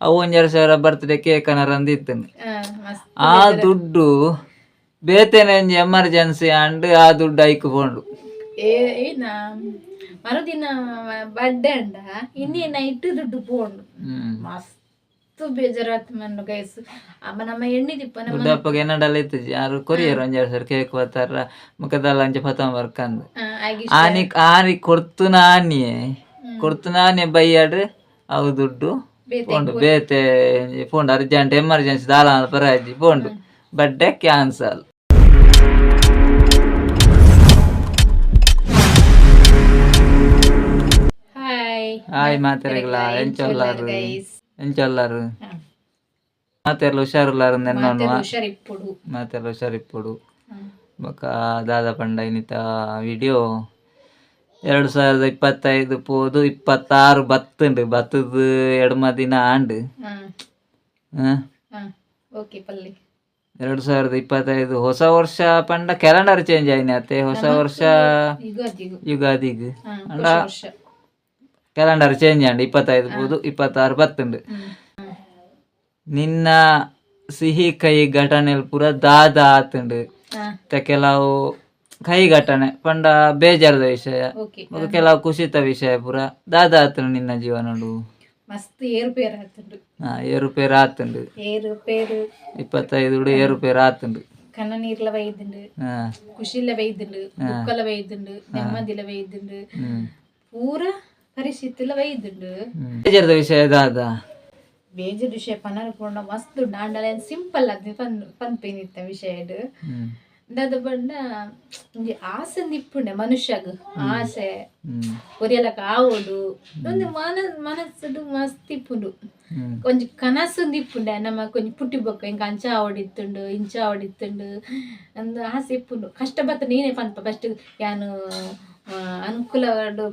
ಅವು ಒಂದೆರಡು ಸಾವಿರ ಬರ್ತ್ಡೇ ಕೇಕ್ ಅನ್ನ ಇತ್ತೇನೆ ಆ, ದುಡ್ಡು ಬೇತೇನೆ ಒಂಜಿ ಎಮರ್ಜೆನ್ಸಿ ಅಂಡ್ ಆ ದುಡ್ಡು ಐಕ್ ಏನ? ಮರುದಿನ ಬರ್ಡೇ ಅಂಡ ಇನ್ನೇ ನೈಟ್ ದುಡ್ಡು ಪೋಂಡು ಹ್ಮ್. ಮಸ್ತ್ ಬೇಜಾರಾತ್ ಮಣ್ಣು ಗೈಸ್ ಅಮ್ಮ ನಮ್ಮ ಎಣ್ಣೆ ದಿಪ್ಪ ನಮ್ಮ ಏನಡಲ್ಲ ಇತ್ತು ಯಾರು ಕೊರಿಯರ್ ಒಂಜೆರಡು ಸಾವಿರ ಕೇಕ್ ಬರ್ತಾರ ಮುಖದಲ್ಲ ಅಂಚೆ ಪತಮ ಬರ್ಕಂದು. ಆನಿ ಆನಿ ಕೊಡ್ತು ನಾನಿಯೇ. ಕೊಡ್ತು ನಾನೇ ಬೈಯಾಡ್ರೆ ಅವು ದುಡ್ಡು. ಪೋಂಡು ಬೇತೆ ಪೋಂಡು ಅರ್ಜೆಂಟ್ ಎಮರ್ಜೆನ್ಸಿ ದಾಲ ಪರಾಜಿ ಪೋಂಡು ಬಡ್ಡೆ ಕ್ಯಾನ್ಸಲ್ ಹಾಯ್ ಹಾಯ್ ಮಾತೆರಗ್ಲ ಎಂಚೊಲ್ಲಾರು ಎಂಚೊಲ್ಲಾರು ಮಾತೆರ್ಲ ಹುಷಾರುಲ್ಲಾರು ನೆನ್ನೋನು ಹುಷಾರಿಪ್ಪುಡು ಮಾತೆರ್ಲ ಹುಷಾರಿಪ್ಪುಡು ಬೊಕ ದಾದ ಪಂಡ ಇನ್ನಿತ ವಿಡಿಯೋ ಎರಡು ಸಾವಿರದ ಇಪ್ಪತ್ತೈದು ಪೋದು ಇಪ್ಪತ್ತಾರು ಬತ್ತುಂಡು ಬತ್ತದು ಎಡ್ಮ ದಿನ ಆಂಡ್. ಎರಡು ಸಾವಿರದ ಇಪ್ಪತ್ತೈದು ಹೊಸ ವರ್ಷ ಪಂಡ ಕ್ಯಾಲೆಂಡರ್ ಚೇಂಜ್ ಆಯ್ನ ಅತ್ತೆ. ಹೊಸ ವರ್ಷ ಯುಗಾದಿಗು. ಅಂಡ ಕ್ಯಾಲೆಂಡರ್ ಚೇಂಜ್ ಆಂಡ್ ಇಪ್ಪತ್ತೈದು ಪೋದು ಇಪ್ಪತ್ತಾರು ಬತ್ತುಂಡು. ನಿನ್ನ ಸಿಹಿ ಕೈ ಘಟನೆಲ್ ಪೂರ ದಾದ ಆತುಂಡು. ಕೆಲವು ಕೈ ಘಟನೆ ಪಂಡ ಬೇಜಾರದ ವಿಷಯ ಓಕೆ ಮತ್ತೆ ಕೆಲವು ಕುಸಿತ ವಿಷಯ ಪೂರ. ದಾದ ಆತುಂಡು ನಿನ್ನ ಜೀವನಡು ಮಸ್ತ್ ಏರುಪೇರು ಆತುಂಡು ಹಾ ಏರುಪೇರು ಆತುಂಡು ಏರುಪೇರು. ಇಪ್ಪತ್ತೈದು ಏರುಪೇರು ಕಣ್ಣ ನೀರ್ಲ ವೈದ್ಯಂಡು ಖುಷಿಲ ವೈದ್ಯುಂಡು ದುಃಖಲ ವೈದ್ಯುಂಡು ನೆಮ್ಮದಿಲ ಹ್ಮ್. ಪೂರ ಪರಿಸ್ಥಿತಿಲ ಹ್ಮ್. ಬೇಜಾರದ ವಿಷಯ ದಾದ? ಬೇಜಾರ ವಿಷಯ ಪನ್ನರ ಪೂರ್ಣ ಮಸ್ತ್ ದಾಂಡಲ ಸಿಂಪಲ್ ಅದು ಪನ್ ಪನ್ಪೇನಿತ್ತ ವಿಷಯ ಹ್ಮ್. ಇಂದಾದ ಬಣ್ಣ ಒಂಜಿ ಆಸೆ ನಿಪ್ಪುಂಡೆ ಮನುಷ್ಯಗ್ ಆಸೆ. ಒರಿಯಲಕ ಕಾವುದು ಒಂದು ಮನ ಮನಸ್ಸದು ಮಸ್ತ್ ಇಪ್ಪುಂಡು ಒಂಜಿ ಕನಸು ನಿಪ್ಪುಂಡೆ ನಮ್ಮ ಕೊಂಚ ಪುಟ್ಟಿ ಬೊಕ್ಕ ಹಿಂಗೆ ಅಂಚ ಆವಡಿತ್ತುಂಡು ಇಂಚ ಆವಡಿತ್ತುಂಡು ಒಂದು ಆಸೆ ಇಪ್ಪುಂಡು. ಕಷ್ಟ ಬತ್ತ ನೀನೇ ಪನ್ಪ ಫಸ್ಟ್ ಯಾನು ಆ, ಅನುಕೂಲ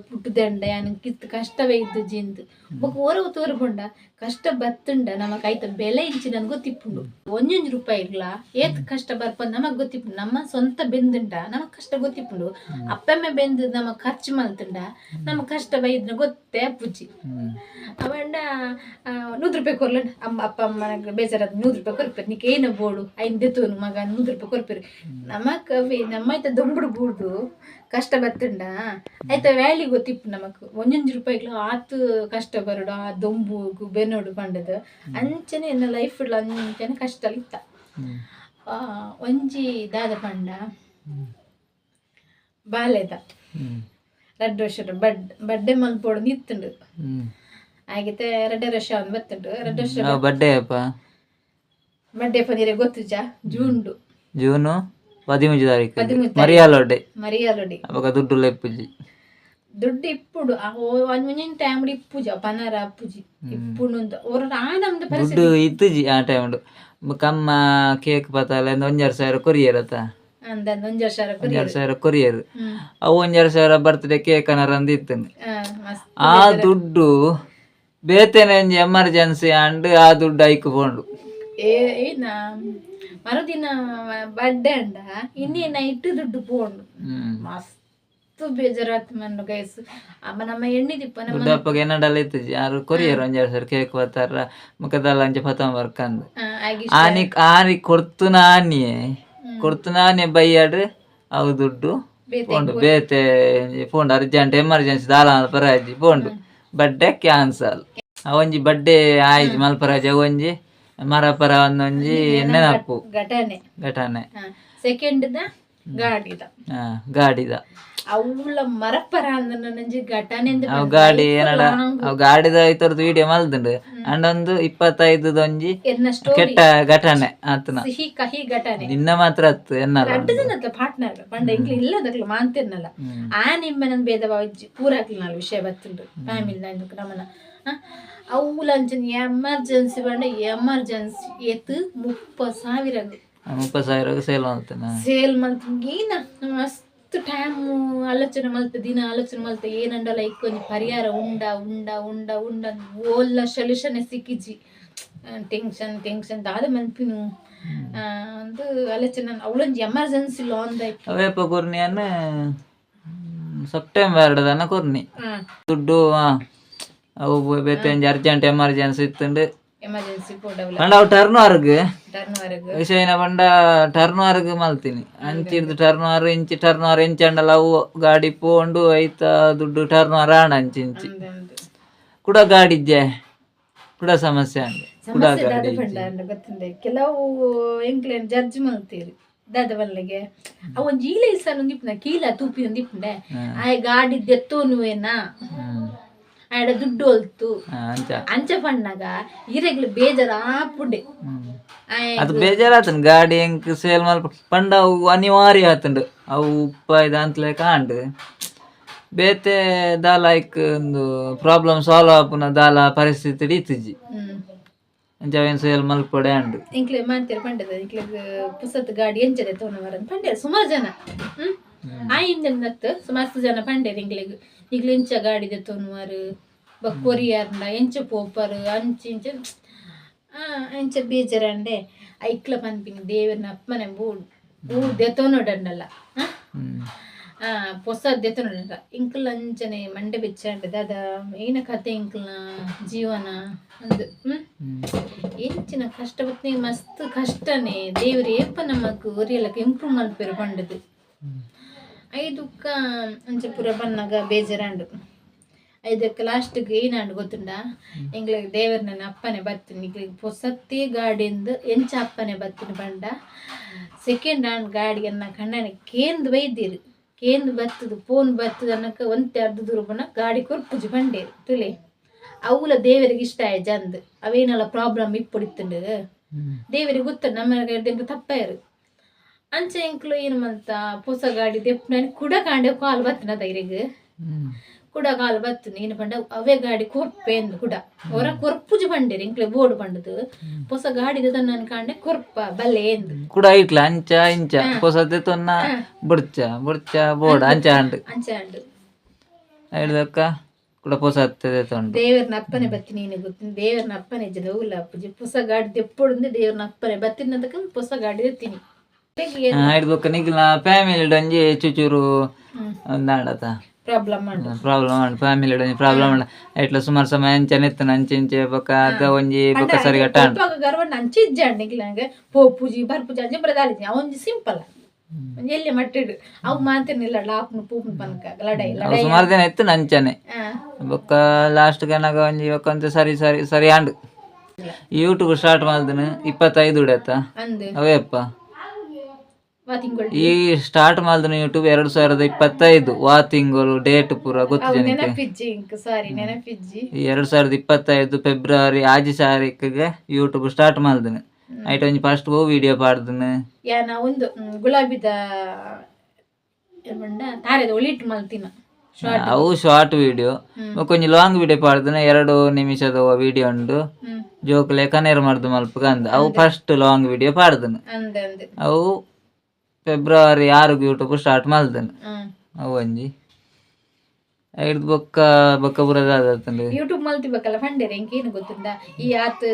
ಪುಟ್ಟುದಂಡ ಕಿತ್ತು ಕಷ್ಟವೇ ಇದ್ದು ಜಿಂದು. ಬೊಕ್ಕ ಒರವು ತೋರ್ಕೊಂಡ ಕಷ್ಟ ಬತ್ತುಂಡ ನಮಕ್ ಐತ ಬೆಲೆ ಇಂಚಿ ನನ್ ಗೊತ್ತಿಪ್ಪುಂಡು. ಒಂಜೊಂಜ್ ರೂಪಾಯಿ ಇರ್ಲ ಏತ್ ಕಷ್ಟ ಬರ್ಪ ನಮಗ್ ಗೊತ್ತಿಪ್ಪುಂಡು. ನಮ್ಮ ಸ್ವಂತ ಬೆಂದುಂಡ ನಮಗ್ ಕಷ್ಟ ಗೊತ್ತಿಪ್ಪುಂಡು. ಅಪ್ಪಮ್ಮೆ ಬೆಂದು ನಮಗ್ ಖರ್ಚು ಮಲ್ತುಂಡ ನಮ್ಮ ಕಷ್ಟ ಬೈದ್ನ ಗೊತ್ತೇ ಅಪ್ಪುಜ್ಜಿ ಹ್ಮ್. ಅವಂಡ ನೂರು ರೂಪಾಯಿ ಕೊರ್ಲ ಅಮ್ಮ ಅಪ್ಪ ಅಮ್ಮನ ಬೇಜಾರಾದ ನೂರು ರೂಪಾಯಿ ಕೊರ್ಪೇರು. ನೀಕ್ ಏನ ಬೋಡು ಐನ್ ದೆತ್ತೋನು ಮಗ ನೂರು ರೂಪಾಯಿ ಕೊರ್ಪೇರು. ನಮ್ಮ ಕವಿ ನಮ್ಮ ಐತ ದೊಂಬುಡು ಬೂಡ್ದು ಕಷ್ಟ ಬತ್ತುಂಡ. ಆಯ್ತ ವ್ಯಾಲಿ ಗೊತ್ತಿಪ್ಪು ನಮಕ್. ಒಂಜೊಂಜಿ ರೂಪಾಯಿಗಳು ಆತು ಕಷ್ಟ ಬರೋಡು ಆ ದೊಂಬುಗು ಬೆನ್ನೋಡು ಪಂಡದು ಅಂಚನೆ ಎನ್ನ ಲೈಫ್ ಅಂಚನೆ ಕಷ್ಟ ಇತ್ತ ಒಂಜಿ ದಾದ ಪಂಡ ಬಾಲೆದ ರಡ್ಡೆ ರೆಡ್ ವರ್ಷ ಬಡ್ ಬಡ್ಡೆ ಮಲ್ಪೋಡು ನಿತ್ತುಂಡು. ಆಗಿತ್ತೆ ರೆಡ್ಡೆ ರಶ ಒಂದು ಬತ್ತುಂಡು. ರೆಡ್ ವರ್ಷ ಯಾವ ಬಡ್ಡೆ ಅಪ್ಪ ಬಡ್ಡೆ ಪನೀರೆ ಗೊತ್ತುಜ ಜೂನ್ಡು ಜೂನು? ಪದಿಮೂಜಿ ತಾರೀಕು ಪದಿಮೂಜಿ మరియాలోడే ಮರಿಯಾಲೊಡಿ ಅವಾಗ ದುಡ್ಡು ಲೆಪ್ಪುಜಿ ದುಡ್ಡು ಇಪ್ಪುಡು ಟೈಮ್ ಇಪ್ಪುಜ ಪನರ ಅಪ್ಪುಜಿ ಇಪ್ಪುಡು ಅಂತ ಅವ್ರ ಆನಂದ ದುಡ್ಡು ಪರಿಸ್ಥಿತಿ ಇತ್ತುಜಿ ಆ ಟೈಮ್ ಕಮ್ಮ ಕೇಕ್ ಪತ್ತಾಲ ಒಂಜೆರಡು ಸಾವಿರ ಕೊರಿಯರ್ ಅತ್ತ ಅಂದ ಒಂದ್ ವರ್ಷ ಸಾವಿರ ಕೊರಿಯರ್ ಹ್ಮ್ ಅವು ಒಂಜೆರಡು ಸಾವಿರ ಬರ್ತ್ಡೇ ಕೇಕ್ ಆ, ಮಸ್ತ್ ಆ ದುಡ್ಡು ಬೇತೇನೆ ಒಂಜಿ ಎಮರ್ಜೆನ್ಸಿ ಅಂಡ್ ಆ ದುಡ್ಡು ಐಕ್ ಪೋಂಡು ಏ ಏನ? ಮರುದಿನ ಬರ್ಡೇ ಅಂಡ ಇನ್ನೇ ನೈಟ್ ದುಡ್ಡು ಪೋಂಡು ಮಸ್ತ್ ಬೇಜಾರಾತ್ ಮಣ್ಣು ಗೈಸ್ ಅಮ್ಮ ನಮ್ಮ ಎಣ್ಣೆ ದಿಪ್ಪ ನಮ್ಮ ದುಡ್ಡಪ್ಪಗೆ ಏನಡಲ್ಲ ಇತ್ತು? ಯಾರು ಕೊರಿಯರ್ ಒಂಜೆರಡು ಸರ್ ಕೇಕ್ ಬತ್ತಾರ ಮುಖದಲ್ಲ ಅಂಜ ಪತಂ ಬರ್ಕಂದು. ಆನಿ ಆನಿ ಕೊಡ್ತು ನಾನಿಯೇ. ಕೊಡ್ತು ನಾನೇ ಬೈಯಾಡ್ರೆ ಅವು ದುಡ್ಡು ಬೇತೆ ಪೋಂಡು ಬೇತೆ ಪೋಂಡು ಅರ್ಜೆಂಟ್ ಎಮರ್ಜೆನ್ಸಿ ದಾಲ ಪರಾಜಿ ಪೋಂಡು ಬಡ್ಡೆ ಕ್ಯಾನ್ಸಲ್ ಅವೊಂಜಿ ಬಡ್ಡೆ ಆಯ್ತು ಮಲ್ಪರಾಜ ಒಂಜಿ ಮರಪರ ಒಂದೊಂಜಿ ನೆನಪು ಘಟನೆ. ಘಟನೆ. ಸೆಕೆಂಡ್ ದ ಗಾಡಿದ. ಗಾಡಿದ. ಅವಳ ಮರಪರ ಅಂದ ನಂಜಿ ಘಟನೆ ಅಂದ್ ಅವು ಗಾಡಿ ಏನಡ? ಅವು ಗಾಡಿದ ಐತರದ್ದು ವಿಡಿಯೋ ಮಲ್ದುಂಡು ಒಂದು ಇಪ್ಪತ್ತೈದು ಒಂಜಿ ಎನ್ನ ಕೆಟ್ಟ ಘಟನೆ ಆತನ. ಸಿಹಿ ಕಹಿ ಘಟನೆ. ನಿನ್ನ ಮಾತ್ರ ಅತ್ತು ಎನ್ನಲ್ಲ ಅಡ್ಡ ಜನದ ಪಾರ್ಟ್ನರ್ ಪಂಡ ಇಂಗ್ಲಿ ಇಲ್ಲದಕ್ಲ ಮಾಂತಿರ್ನಲ್ಲ. ಆ ನಿಮ್ಮನನ್ ಭೇದ ಭಾವ ಪೂರಾಕ್ಲಿ ನಾಲ್ ವಿಷಯ ಬತ್ತುಂಡು ಫ್ಯಾಮಿಲಿ ನಂದು ನಮ್ಮನ ಅವಲಂಚನ್ ಎಮರ್ಜೆನ್ಸಿ ಬಂಡ ಎಮರ್ಜೆನ್ಸಿ ಎತ್ತು ಮುಪ್ಪ ಸಾವಿರ ಮುಪ್ಪತ್ತು ಸಾವಿರ ಸೇಲ್ ಮಾಡ್ತೇನೆ. ಸೇಲ್ ಮಲ್ತಂಗೀನ ಮಸ್ತ್. ಟೈಮ್ ಆಲೋಚನೆ ಮಲ್ತ ದಿನ ಆಲೋಚನೆ ಮಲ್ತ ಏನಂಡಲ್ಲ ಇಕ್ಕೊಂಜಿ ಪರಿಹಾರ ಉಂಡ ಉಂಡ ಉಂಡ ಉಂಡ ಓಲ್ಲ ಸೊಲ್ಯೂಷನ್ ಸಿಕ್ಕಿಜಿ ಟೆನ್ಷನ್ ಟೆನ್ಷನ್ ದಾದ ಮಲ್ಪಿನು ಆ, ಒಂದು ಆಲೋಚನೆ ಅವಳೊಂದು ಎಮರ್ಜೆನ್ಸಿ ಲೋನ್ ಅವೇಪ ಕೊರ್ನಿ ಅನ್ನ ಸೆಪ್ಟೆಂಬರ್ ಎರಡದನ ಕೊರ್ನಿ. ದುಡ್ಡು ಅವು ಬೇತೆ ಅರ್ಜೆಂಟ್ ಎಮರ್ಜೆನ್ಸಿ ಇತ್ತುಂಡು. ಎಮರ್ಜೆನ್ಸಿ ಪಂಡ ಅವು ಟರ್ನ್ ವರ್ಗ್ ಟರ್ನ್ ವರೆಗೂ ವಿಷಯನ ಪಂಡ ಟರ್ನ್ ವರ್ಗ್ ಮಲ್ತೀನಿ ಅಂಚಿಡ್ದು ಟರ್ನ್ ವಾರ್ ಇಂಚಿ ಟರ್ನ್ ವಾರ್ ಇಂಚಂಡಲ ಅವು ಗಾಡಿ ಪೋಂಡು ಐತ ದುಡ್ಡು ಟರ್ನ್ ವಾರ್ ಆಣ ಅಂಚಿ ಇಂಚಿ ಕೂಡ ಗಾಡಿ ಇದ್ದೆ ಕೂಡ ಸಮಸ್ಯೆ ಅಂಡ್ ಕೂಡ ಗಾಡಿ ಗೊತ್ತಿಂದೆ ಕೆಲವು ಎಂಕ್ಲೇನ್ ಜಡ್ಜ್ ಮಲ್ತೀರಿ ದಾದ ಬಲ್ಲಿಗೆ ಅವೊಂಜಿ ಜೀಲ ಇಸನ್ ಒಂದಿಪ್ಪುನ ಕೀಲ ತೂಪಿ ಒಂದಿಪ್ಪ ಆಯ್ ಗಾಡಿ ದೆತ್ತೋನುವೇನಾ ಆಯ್ಡ ದುಡ್ಡು ಹೊಲ್ತು. ಅಂಚ. ಪಣ್ಣಗ ಇರೆಗ್ಲು ಬೇಜಾರ ಆಪುಂಡೆ ಅದು ಬೇಜಾರಾತನ್ ಗಾಡಿ ಹೆಂಗ್ ಸೇಲ್ ಮಲ್ಪ ಪಂಡ ಅವು ಅನಿವಾರ್ಯ ಆತಂಡು. ಅವು ಉಪ್ಪ ಇದಂತಲೇ ಕಾಂಡ್. ಬೇತೆ ದಾಲ ಒಂದು ಪ್ರಾಬ್ಲಮ್ ಸಾಲ್ವ್ ಆಪುನ ದಾಲ ಪರಿಸ್ಥಿತಿ ಇತ್ತಿಜಿ ಹ್ಮ್. ಅಂಚವೇನ್ ಸೇಲ್ ಮಲ್ಪಡೆ ಅಂಡು. ಇಂಕ್ಲೆ ಮಾಡ್ತೀರ ಪಂಡದ ಇಂಕ್ಲೆ ಪುಸತ್ ಗಾಡಿ ಎಂಚದೆ ತೋನವರ ಪಂಡೆ ಸುಮಾರು ಜನ. ಹ್ಮ್. ಆ ಹಿಂದಿನತ್ತು ಸುಮಾರು ಜನ ಪಂಡೆ ಇಂಕ್ಲೆಗ್. ಈಗ್ಲ ಇಂಚ ಗಾಡಿ ಬಕ್ಕೋರಿ ಯಾರನ್ನ ಎಂಚ ಪೋಪರು ಅಂಚ ಎಂಚ ಬೇಜಾರಂಡೆ ಐಕ್ಲ ಪನ್ಪಿನಿ ದೇವರನ್ನ ಅಪ್ಪನೆ ಬೂಡ್ ಬೂಡ್ ದೆತೋನೋಡಂಡಲ್ಲ ಹೊಸ ದೆತೋನೋಡಲ್ಲ ಇಂಕ್ಲ ಅಂಚನೆ ಮಂಡೆ ಬೆಚ್ಚಂಡೆ ದಾದ ಏನ ಕತೆ ಇಂಕಲ್ನ ಜೀವನ ಹ್ಮ್? ಎಂಚಿನ ಕಷ್ಟ ಬತ್ನಿ ಮಸ್ತ್ ಕಷ್ಟನೇ ದೇವ್ರ ಏಪ ನಮಕ್ ಒರಿಯಲಕ ಇಂಪ್ರೂವ್ ಮಲ್ಪೇರು ಪಂಡದು ಐದುಕ್ಕ ಅಂಚ ಪೂರ ಬನ್ನಗ ಬೇಜಾರಂಡು ಐದಕ್ಕೆ ಲಾಸ್ಟ್ಗೆ ಏನಾಂಡು ಗೊತ್ತುಂಡ ಎಂಗ್ಳಿಗೆ ದೇವರ ನನ್ನ ಅಪ್ಪನೆ ಬತ್ತೀನಿ ಈಗ್ಲಿಗೆ ಪೊಸತ್ತಿ ಗಾಡಿಂದು ಎಂಚ ಅಪ್ಪನೆ ಬತ್ತೀನಿ ಬಂಡ. ಸೆಕೆಂಡ್ ಹ್ಯಾಂಡ್ ಗಾಡಿ ನನ್ನ ಕಣ್ಣನೆ ಕೇಂದು ಬೈದಿರು. ಕೇಂದು ಬತ್ತದು ಫೋನ್ ಬತ್ತದ ಅನ್ನಕ್ಕೆ ಒಂತೆ ಅರ್ಧ ದೂರ ಬಣ್ಣ ಗಾಡಿ ಕೊರ್ಪುಜಿ ಬಂಡೇರು ತುಲೆ. ಅವುಲ ದೇವರಿಗೆ ಇಷ್ಟ ಆಯ್ ಜಂದ್. ಅವೇನೆಲ್ಲ ಪ್ರಾಬ್ಲಮ್ ಇಪ್ಪುಡಿತ್ತುಂಡು. ಹ್ಮ್. ದೇವರಿಗೆ ಗೊತ್ತ ನಮ್ಮ ತಪ್ಪಾಯರು ಅಂಚೆ ಇಂಕ್ಲು ಏನು ಮಂತ ಪೊಸ ಗಾಡಿ ದೆಪ್ಪನ ಕುಡ ಕಾಂಡೆ ಕಾಲ್ ಬತ್ತಿನ ತೈರಿಗೆ ಕುಡ ಕಾಲ್ ಬತ್ತು ನೀನು ಪಂಡ ಅವೇ ಗಾಡಿ ಕೊರ್ಪೆ ಎಂದು ಕುಡ. ಹೊರ ಕೊರ್ಪುಜಿ ಬಂಡೇರಿ ಇಂಕ್ಲೆ ಬೋರ್ಡ್ ಬಂಡದು ಪೊಸ ಗಾಡಿ ತನ್ನ ಕಾಂಡೆ ಕೊರ್ಪ ಬಲ್ಲೆ ಎಂದು. ಕೂಡ ಇಟ್ಲ ಅಂಚ ಇಂಚ. ಪೊಸ ತೊನ್ನ ಬುಡ್ಚ ಬುಡ್ಚ ಬೋರ್ಡ್ ಅಂಚ. ಅಂಡು. ಅಂಚೆ ಅಂಡು. ಕುಡ ಕೂಡ ಹತ್ತದೆ ತೊಂಡು ದೇವರನ ಅಪ್ಪನೆ ಬತ್ತಿ ನೀನು ಗೊತ್ತಿನ ದೇವರನ ಅಪ್ಪನೆ ಇಜ್ಜದ ಉಲ್ಲ ಪೂಜೆ ಹೊಸ ಗಾಡಿ ದೆಪ್ಪೊಡು ದೇವರನ ಅಪ್ಪನೆ ಬತ್ತಿನ ಪೊಸ ಗಾಡಿ ದೆತ್ತೀನಿ ಹಿಡ್ದಕ್ಕ ನಿಗಿಲ್ಲ ಫ್ಯಾಮಿಲಿ ಒಂಜಿ ಚುಚೂರು ಪ್ರಾಬ್ಲಮ್ ಫ್ಯಾಮಿಲಿ ಒಂಜಿ ಪ್ರಾಬ್ಲಮ್ ಮಾಡ. ಐಟ್ಲ ಸುಮಾರು ಸಮಯ ಅಂಚನೆ ನೆತ್ತನ ಅಂಚೆ ಇಂಚೆ ಬೊಕ್ಕ ಅದ ಒಂಜಿ ಬೊಕ್ಕ ಸರಿ ಗಟ್ಟ ಅಂಡು ಗರ್ವಣ್ಣ ಅಂಚೆ ಇಜ್ಜಾಂಡಿಗ್ಲ ನಂಗೆ. ಪೂಜಿ ಬರ್ ಪೂಜಿ ಅಂಚೆ ಬರದಾಲಿದ್ನಿ ಅವೊಂಜಿ ಸಿಂಪಲ್. ಎಲ್ಲಿ ಮಟ್ಟಿಡು ಅವು ಮಾತಿರ್ನಿಲ್ಲ ಲಾಪ್ನು ಪೂಪ್ನು ಪನ್ಕ ಲಡೈ ಅವು ಲಡೈ ಸುಮಾರು ದಿನ ಇತ್ತು ನಂಚನೆ. ಬೊಕ್ಕ ಲಾಸ್ಟ್ ಗನಗ ಒಂಜಿ ಬೊಕ್ಕ ಸರಿ ಸರಿ ಸರಿ ಆಂಡ್. ಯೂಟ್ಯೂಬ್ ಸ್ಟಾರ್ಟ್ ಮಾಡ್ದನು ಇಪ್ಪತ್ತೈದು ಉಡತ್ತ ಅವೇಪ್ಪ ಈ ಸ್ಟಾರ್ಟ್ ಮಾಡಿದ್ರು ಯೂಟ್ಯೂಬ್ ಎರಡು ಸಾವಿರದ ಇಪ್ಪತ್ತೈದು. ವಾ ತಿಂಗಳು ಡೇಟ್ ಪೂರ ಗೊತ್ತು ಜನಕ್ಕೆ ಎರಡು ಸಾವಿರದ ಇಪ್ಪತ್ತೈದು ಫೆಬ್ರವರಿ ಆಜಿ ತಾರೀಕಿಗೆ ಯೂಟ್ಯೂಬ್ ಸ್ಟಾರ್ಟ್ ಮಾಡ್ದನು. ಐಟ್ ಒಂಜಿ ಫಸ್ಟ್ ಹೋ ವಿಡಿಯೋ ಪಾಡ್ದನು. ಯಾನ ಒಂದು ಗುಲಾಬಿದ ಏನ್ಮಂಡ ತಾರೆದ ಒಳಿಟ್ ಮಲ್ತಿನ. ಶಾರ್ಟ್ ಅವು ಶಾರ್ಟ್ ವಿಡಿಯೋ ಕೊಂಚ ಲಾಂಗ್ ವಿಡಿಯೋ ಪಾಡ್ದನೆ ಎರಡು ನಿಮಿಷದ ವಿಡಿಯೋ ಉಂಡು. ಜೋಕ್ಲೆ ಕನೇರ್ ಮಾಡ್ದು ಮಲ್ಪಗ ಅಂದ. ಅವು ಫಸ್ಟ್ ಲಾಂಗ್ ವಿಡಿಯೋ ಪಾಡ್ದನು. ಅವು ಫೆಬ್ರವರಿ ಆರುಗೆ ಯೂಟ್ಯೂಬ್ ಸ್ಟಾರ್ಟ್ ಮಾಡ್ದನು ಹ್ಮ್ ಅವು ಒಂಜಿ ಬೊಕ್ಕ ಬೊಕ್ಕ ಬುರದಾದಂಡು ಯೂಟ್ಯೂಬ್ ಮಲ್ತಿ ಮಲ್ತಿಬೇಕಲ್ಲ ಪಂಡೇರೆ ಏನು ಗೊತ್ತುಂಡ ಈ ಆತ್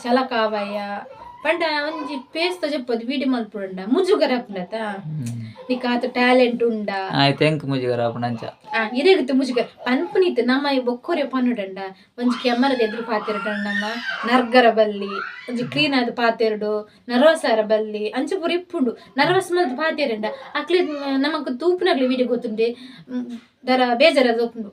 ಚಲಕಾವಯ್ಯ ಪಂಡ ಒಂಜಿ ಪೇಸ್ತ ಜಪ್ಪದು ವಿಡಿಯೋ ಮಲ್ಪುಂಡ ಮುಜುಗರ ಪುಂಡತ ನಿಕ್ ಆತ ಟ್ಯಾಲೆಂಟ್ ಉಂಡ. ಆಯ್ತು ಎಂಕ್ ಮುಜಿಗರ ಪನ್ಪುನಿತ್ ನಮ್ಮ ಈ ಬೊಕ್ಕೊರೆ ಪನ್ನುಡಂಡ. ಒಂಜಿ ಕೆಮ್ಮರದ ಎದುರು ಪಾತೆರಡು ನಮ್ಮ ನರ್ಗರ ಬಲ್ಲಿ ಒಂಜಿ ಕ್ಲೀನ್ ఇప్పుడు నర్వస్ ನರ್ವಸಾರ ಬಲ್ಲಿ ಅಂಚೆ ಪೂರ ಇಪ್ಪುಂಡು. ನರ್ವಸ್ ಮಲ್ತ ದರ ಬೇಜಾರದ ಒಪ್ಪುಂಡು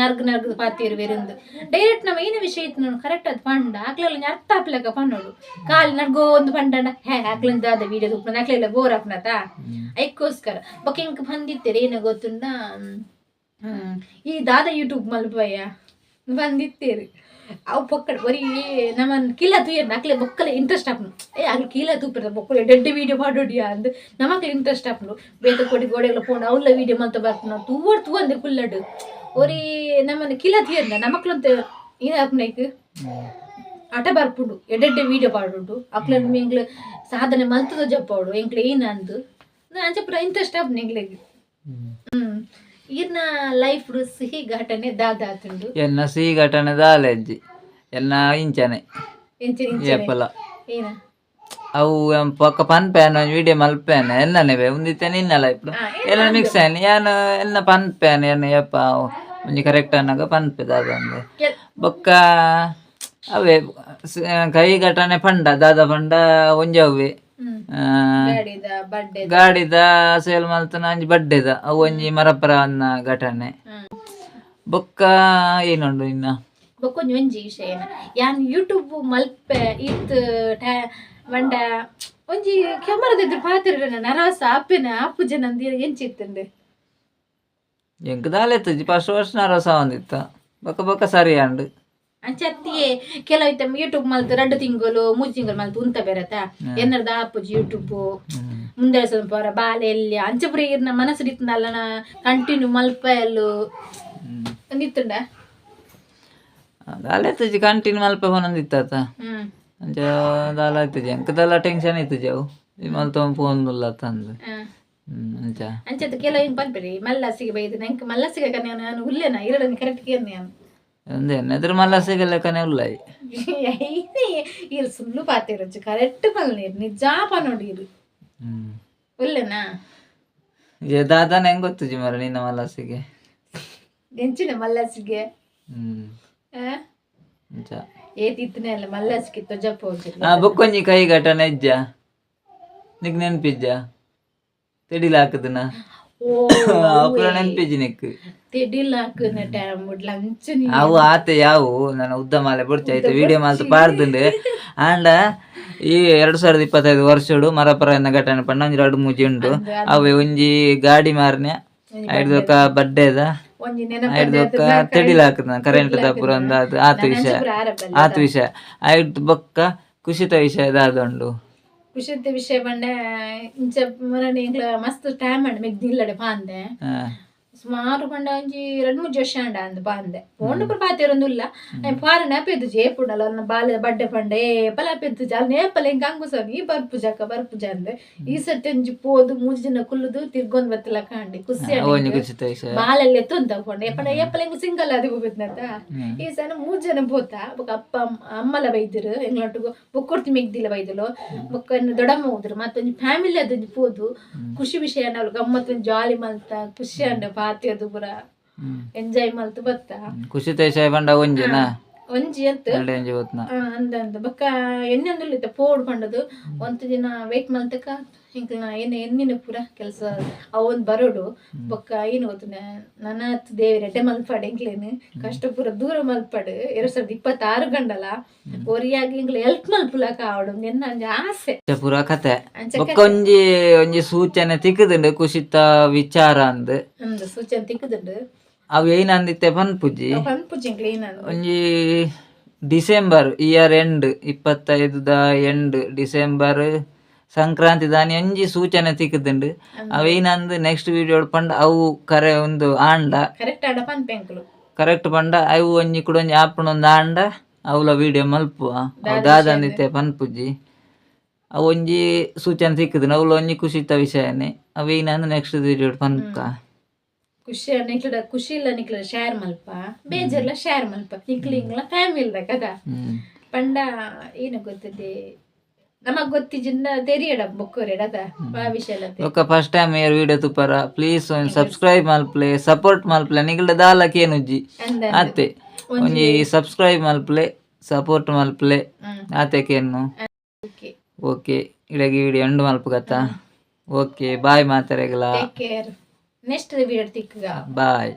ನರ್ಗ್ ನರ್ಗ್ ಪಾತೆರು ಬೇರೆಂದು ಡೈರೆಕ್ಟ್ ನಮ್ಮ ಏನೇ ವಿಷಯ ಇತ್ತು ನಾನು ಕರೆಕ್ಟ್ ಅದು ಪಂಡ ಆಕ್ಲಲ್ಲಿ ಅರ್ಥ ಆಪ್ಲಕ ಪನ್ನೋಡು ಕಾಲ್ ನಡ್ಗೋ ಒಂದು ಪಂಡಂಡ ಹೇ ಅಕ್ಲಿಂದ ಅದ ವೀಡಿಯೋ ತುಪ್ಪನ ಅಕ್ಲೆಲ್ಲ ಬೋರ್ ಹಾಕ್ನತ ಐಕ್ಕೋಸ್ಕರ ಬಕ್ಕಿಂಗ್ ಏನೋ ಗೊತ್ತುಂಡ. ಈ ದಾದ ಯೂಟ್ಯೂಬ್ ಮಲ್ಪಯ್ಯ. ಬಂದಿತ್ತೇರಿ. ಅವು ಪೊಕ್ಕಡ ಬರೀ ನಮ್ಮನ್ ಕೀಲ ತೂಯರ್ ನಕ್ಲೆ ಬೊಕ್ಕಲೆ ಇಂಟ್ರೆಸ್ಟ್ ಆಪ್ನು ಏ ಅಲ್ಲಿ ಕೀಲ ತೂಪಿರ ಬೊಕ್ಕಲೆ ಡೆಡ್ ವೀಡಿಯೋ ಮಾಡೋಡಿಯಾ ಅಂದ್ ನಮಕ್ಲೆ ಇಂಟ್ರೆಸ್ಟ್ ಆಪ್ನು ಬೇತ ಕೊಡಿ ಗೋಡೆಗಳ ಫೋನ್ ಅವ್ಲ ವೀಡಿಯೋ ಮಲ್ತ ಬರ್ತನ. ತೂವಡ್ ತೂ ಅಂದೆ ಕುಲ್ಲಡು ಒರಿ ನಮ್ಮನ್ನ ಕೀಲ ತೂಯರ್ನ ನಮಕ್ಲಂತ ಏನಾಪ್ನೈಕ್ ಆಟ ಬರ್ಪುಡು. ಎಡೆಡ್ಡೆ ವೀಡಿಯೋ ಪಾಡುಂಡು ಅಕ್ಲನ್ ಎಂಗ್ಲ ಸಾಧನೆ ಮಲ್ತದ ಜಪ್ಪವಡು ಎಂಕ್ಲೆ ಏನಂದು ಅಂಚೆ ಪುರ ಇಂಟ್ರೆಸ್ಟ್ ಆಪ್ನ ಎಂಗ್ಲೆಗ್ ಹ್ಮ್. ಈರ್ನ ಲೈಫ್ ಸಿಹಿ ಘಟನೆ ದಾದಾತುಂಡು ಎನ್ನ ಸಿಹಿ ಘಟನೆ ದಾಲೆಜ್ಜಿ ಎನ್ನ ಇಂಚನೆ. ಎಂಚಿನ ಏಪಲ. ಏನ? ಅವು ಪಕ್ಕ ಪನ್ಪೇನ ವಿಡಿಯೋ ಮಲ್ಪೇನ ಎನ್ನನೆ ಬೇ ಉಂದಿತ್ತೇನೆ ಇನ್ನಲ್ಲ ಇಪ್ಪಡು ಎಲ್ಲ ಮಿಕ್ಸ್ ಆಯ್ನ. ಯಾನು ಎನ್ನ ಪನ್ಪೇನ ಎನ್ನ ಯಪ್ಪ ಒಂಜಿ ಕರೆಕ್ಟ್ ಅನ್ನಗ ಪನ್ಪೆ ದಾದಂದು ಕೆಲ್- ಬೊಕ್ಕ ಅವೇ ಕೈ ಘಟನೆ ಪಂಡ ದಾದ ಪಂಡ ಒಂಜಿ ಅವೇ ಹ್ಮ್. ಆ, ಗಾಡಿದ ಸೇಲ್ ಮಲ್ತನ ಅಂಜಿ ಬಡ್ಡೆದ ಅವು ಒಂಜಿ ಮರಪರ ಅನ್ನ ಘಟನೆ. ಬೊಕ್ಕ ಏನುಂಡು ಇನ್ನ? ಬೊಕ್ಕ ಒಂಜಿ ವಿಷಯ ಯಾನ್ ಯೂಟ್ಯೂಬ್ ಮಲ್ಪೆ ಇತ್ ಟ್ಯಾ ಒಂಜಿ ಕ್ಯಾಮರಾದ ಪಾತ್ರ ನರವಸ ಆಪೆನ ಆಪು ಜನ ಎಂಚಿತ್ತಂದೆ ಎಂಚಿತ್ತಂಡೆ ಎಂಕ್ ದಾಲೆತ್ತಜಿ ಫಸ್ಟ್ ವರ್ಷ ನರಸ ಒಂದಿತ್ತ. ಬೊಕ್ಕ ಬೊಕ್ಕ ಸರಿ ಅಂಡು ಅಂಚತ್ತಿಯೇ ಕೆಲವೈತೆ ಯೂಟ್ಯೂಬ್ ಮಲ್ತು ಎರಡು ತಿಂಗಳು ಮೂರು ತಿಂಗಳು ಮಲ್ತು ಉಂತ ಬೇರತ್ತ ಎನ್ನರ್ದ ಆಪುಜಿ ಯೂಟ್ಯೂಬ್. ಮುಂದೆ ಸ್ವಲ್ಪ ಬಾಲೆ ಎಲ್ಲಿ ಅಂಚಪುರಿ ಇರ್ನ ಮನಸ್ಸು ಇತ್ತಲ್ಲ ಕಂಟಿನ್ಯೂ ಮಲ್ಪ ಎಲ್ಲು ದಾಲೆ ನಿತ್ತುಂಡ ದಾಲೆತ್ತಜಿ ಕಂಟಿನ್ಯೂ ಮಲ್ಪ ಹೊನಂದಿತ್ತಾತ ಹ್ಮ್. ಅಂಚ ದಾಲ ಆಯ್ತಜಿ ಅಂಕದಲ್ಲ ದಾಲ ಟೆನ್ಷನ್ ಇತ್ತಜಿ ಅವು ಮಲ್ತ ಫೋನ್ ಹ್ಮ್. ಹ್ಮ್ ಅಂಚ. ಅಂಚತ್ತು ಕೆಲವು ಹಿಂಗೆ ಬಂದ್ಬಿಡಿ ಮಲ್ಲಸಿಗೆ ಬೈದು ನಂಗೆ ಮಲ್ಲಸಿಗೆ ನಾನು ಹುಲ್ಲೇನ ಇರಡನ್ನು ಕರೆಕ್ಟ್ ಕೇರ್ನಿ ನಾನು. ಒಂದೇ ಎದ್ರ ಮಲ್ಲಸಿಗೆ ಸಿಗಲ್ಲ ಕನೆ ಉಳ್ಳಾಯಿ ಇರು ಸುಳ್ಳು ಪಾತಿರೊಚ್ಚು ಕರೆಕ್ಟ್ ಮಲ್ನೀರು ನಿಜ ಪನೋಡಿರು ಹ್ಮ್ ಹುಲ್ಲೇನಾ ಏ ದಾದಾನ ಹೆಂಗ್ ಗೊತ್ತುಜಿ ಮರ ನಿನ್ನ ಮಲಸಿಗೆ ಎಂಚಿನ ಮಲ್ಲಸಿಗೆ ಹ್ಮ್ ಆ? ಅಂಚ ಏತಿತ್ತನೇ ಅಲ್ಲ ಮಲ್ಲಸಿಗೆ ತೊಜಪ್ಪ ಹೋಗಿಲ್ಲ ಆ ಬೊಕ್ಕೊಂಜಿ ಕೈ ಘಟನೆ ಇಜ್ಜ ನಿಗ್ ನೆನ್ಪಿಜ್ಜ ತೆಡಿಲ ಹಾಕದನ ಓ ಅಪುರ ನಿಕ್ ಟೈಮ್ ಅಂಚನಿ ಅವು ಆತೆ ಯಾವು? ನನ್ನ ಉದ್ದ ಮಾಲೆ ಬುಡ್ಚಾಯ್ತು ವಿಡಿಯೋ ಮಾಲ್ತು ಪಾಡ್ದುಂಡು ಆಂಡ ಈ ಎರಡ್ ಸಾವಿರದ ಇಪ್ಪತ್ತೈದು ವರ್ಷಡು ಮರಪರ ಎನ್ನ ಘಟನೆ ಪಂಡ ಒಂಜಿ ಎರಡು ಮೂಜಿ ಉಂಡು. ಅವು ಒಂಜಿ ಗಾಡಿ ಮಾರ್ನೆ ಐಡ್ದೊಕ್ಕ ಬಡ್ಡೆದ ಐಡ್ದೊಕ್ಕ ತೆಡಿಲ ಕರೆಂಟ್ ದಪುರ ಒಂದು ಆತ ವಿಷಯ. ಆತ ವಿಷಯ. ಐಡ್ ಬೊಕ್ಕ ಕುಶಿತ ವಿಷಯದ ಅದೊಂಡು. ಕುಶಿತ ವಿಷಯ ಪಂಡ ಇಂಚ ಮರಣ ಇಂಗ್ಲ ಮಸ್ತ್ ಟೈಮ್ ಅಂಡ್ ಮೆಗ್ ನಿಲ್ಲಡೆ ಪಾಂದೆ. ಸುಮಾರು ಪಂಡ ಒಂಜಿ ಎರಡು ಮೂರು ವರ್ಷ ಅಂಡ ಅಂದ್ ಪಾಂದೆ ಪೋಂಡು ಪುರ ಪಾತಿರೊಂದುಲ್ಲ ಪಾರ ನೆಪೆದ್ದು ಜೇಪುಂಡಲ್ಲ ನನ್ನ ಬಾಲ ಬಡ್ಡೆ ಪಂಡ ಏ ಪಲ ಪೆದ್ದು ಜಾಲ ನೇಪಲ ಹಿಂಗ ಅಂಗುಸನ್ ಈ ಬರ್ಪು ಜಾಕ ಬರ್ಪು ಅಂದೆ. ಈ ಸತಿ ಒಂಜಿ ಪೋದು ಮೂಜಿ ಜನ ಕುಲ್ಲುದು ತಿರ್ಗೊಂದ್ ಬತ್ತಲ ಕಾಂಡಿ ಖುಷಿ ಬಾಲಲ್ಲಿ ಎತ್ತೊಂದ ಕೊಂಡೆ ಎಪ್ಪಲ ಹಿಂಗ ಸಿಂಗಲ್ ಅದು ಹ್ಮ್. ಈ ಸನ ಮೂರ್ ಜನ ಪೋತ ಬೊಕ ಅಪ್ಪ ಅಮ್ಮ- ಅಮ್ಮಲ ಬೈದಿರು ಎಂಗ್ಲೊಟ್ಟಿಗೂ ಬೊಕ್ಕೊಡ್ತಿ ಮೆಗ್ದಿಲ್ಲ ಬೈದಲು. ಬೊಕ್ಕ ಇನ್ನು ದೊಡ್ಡಮ್ಮ ಹೋದ್ರು ಮತ್ತೊಂದು ಫ್ಯಾಮಿಲಿ ಅದೊಂದು ಪೋದು. ಖುಷಿ ವಿಷಯ ಅಂಡ ಗಮ್ಮತ್ ಜಾಲಿ ಮಲ್ತ ಖುಷಿ ಅಂಡ ಪಾತಿ ಅದು ಪುರ ಎಂಜಾಯ್ ಮಲ್ತು ಬತ್ತ? ಖುಷಿ ವಿಷಯ ಪಂಡ ಒಂಜಿನ ಒಂಜಿ ಅಂತ. ಅಂದ ಅಂದ. ಬೊಕ್ಕ ಎಣ್ಣೊಂದುಲ್ಲಿತ್ತ ಪೋಡ್ ಪಂಡದು. ಒಂದು ದಿನ ವೇಟ್ ಮಲ್ತಕ ಹಿಂಗ ಏನು ಎಣ್ಣಿನ ಪೂರ ಕೆಲಸ? ಅವೊಂದು ಬರೋಡು ಬೊಕ್ಕ ಏನು ಗೊತ್ತು ನನ್ನ ಹತ್ತು ದೇವಿ ರೆಡ್ಡೆ ಮಲ್ಪಾಡು ಎಂಕ್ಲೇನು ಕಷ್ಟ ಪೂರ ದೂರ ಮಲ್ಪಾಡು. ಎರಡ್ ಸಾವಿರದ ಇಪ್ಪತ್ತಾರು ಗಂಡಲ ಒರಿಯಾಗಿ ಹಿಂಗ್ಲ ಎಲ್ಪ್ ಮಲ್ಪುಲಕ ಆವಡು. ನಿನ್ನ ಅಂಜ ಆಸೆ. ಪೂರ ಕತೆ ಬೊಕ್ಕ ಒಂಜಿ ಒಂಜಿ ಸೂಚನೆ ತಿಕ್ಕದುಂಡು ಕುಶಿತ ವಿಚಾರ ಅಂದ್. ಸೂಚನೆ ತಿಕ್ಕದುಂಡು ಅವು ಏನಂದಿತ್ತೆ ಪನ್ಪುಜಿ ಪನ್ಪುಜಿಂಗ್ಲ ಪೂಜಿ? ಒಂಜಿ ಡಿಸೆಂಬರ್ ಇಯರ್ ಎಂಡ್ ಇಪ್ಪತ್ತೈದುದ ಎಂಡ್ ಡಿಸೆಂಬರ್ ಸಂಕ್ರಾಂತಿ ದಾನಿ ಒಂಜಿ ಸೂಚನೆ ತಿಕ್ಕದುಂಡು ಅವೇನಂದು ನೆಕ್ಸ್ಟ್ ವಿಡಿಯೋ ಪಂಡ ಅವು ಕರೆ ಒಂದು ಆಂಡ. ಕರೆಕ್ಟ್ ಆಡ ಪನ್ಪೆಂಕ್ಲು ಕರೆಕ್ಟ್ ಪಂಡ ಅವು ಒಂಜಿ ಕೂಡ ಒಂಜಿ ಆಪಣ ಒಂದು ಆಂಡ ಅವಲ ವಿಡಿಯೋ ಮಲ್ಪುವ. ಅವು ದಾದಂದಿತ್ತೆ ಪನ್ಪುಜಿ ಅವು ಒಂಜಿ ಸೂಚನೆ ಸಿಕ್ಕದು ಅವಳು ಒಂಜಿ ಖುಷಿತ ವಿಷಯನೇ. ಅವೇನಂದು ನೆಕ್ಸ್ಟ್ ವಿಡಿಯೋ ಪನ್ಕ. ಖುಷಿ ನಿಕ್ಲ ಖುಷಿ ಇಲ್ಲ ನಿಕ್ಲ ಶೇರ್ ಮಲ್ಪ. ಬೇಜಾರ್ಲ ಶೇರ್ ಮಲ್ಪ. ನಿಕ್ಲಿಂಗ್ಲ ಫ್ಯಾಮಿಲಿ ಕದ. ಪಂಡ ಏನು ಗೊತ್ತಿದೆ? ನಮಗ್ ಗೊತ್ತಿದ್ದ ತೆರಿಯಡ ಬೊಕ್ಕೋರೆಡ ಬೊಕ್ಕ ಫಸ್ಟ್ ಟೈಮ್ ಏರ್ ವಿಡಿಯೋ ತುಪ್ಪರ. ಪ್ಲೀಸ್ ಒಂಜಿ ಸಬ್ಸ್ಕ್ರೈಬ್ ಮಲ್ಪ್ಲೆ ಸಪೋರ್ಟ್ ಮಲ್ಪ್ಲೆ ದಾಲ ದಾಲಕ್ಕೆ ಏನುಜ್ಜಿ ಆತೆ ಒಂಜಿ ಸಬ್ಸ್ಕ್ರೈಬ್ ಮಲ್ಪ್ಲೆ ಸಪೋರ್ಟ್ ಮಲ್ಪ್ಲೆ ಆತೆಕೇನು ಓಕೆ. ಇಡಗಿ ವಿಡಿಯೋ ಎಂಡ್ ಗತ ಓಕೆ ಬಾಯ್ ಮಾತಾರೆಗಲ. ನೆಕ್ಸ್ಟ್ ವಿಡಿಯೋ ತಿಕ್ಕಗ. ಬಾಯ್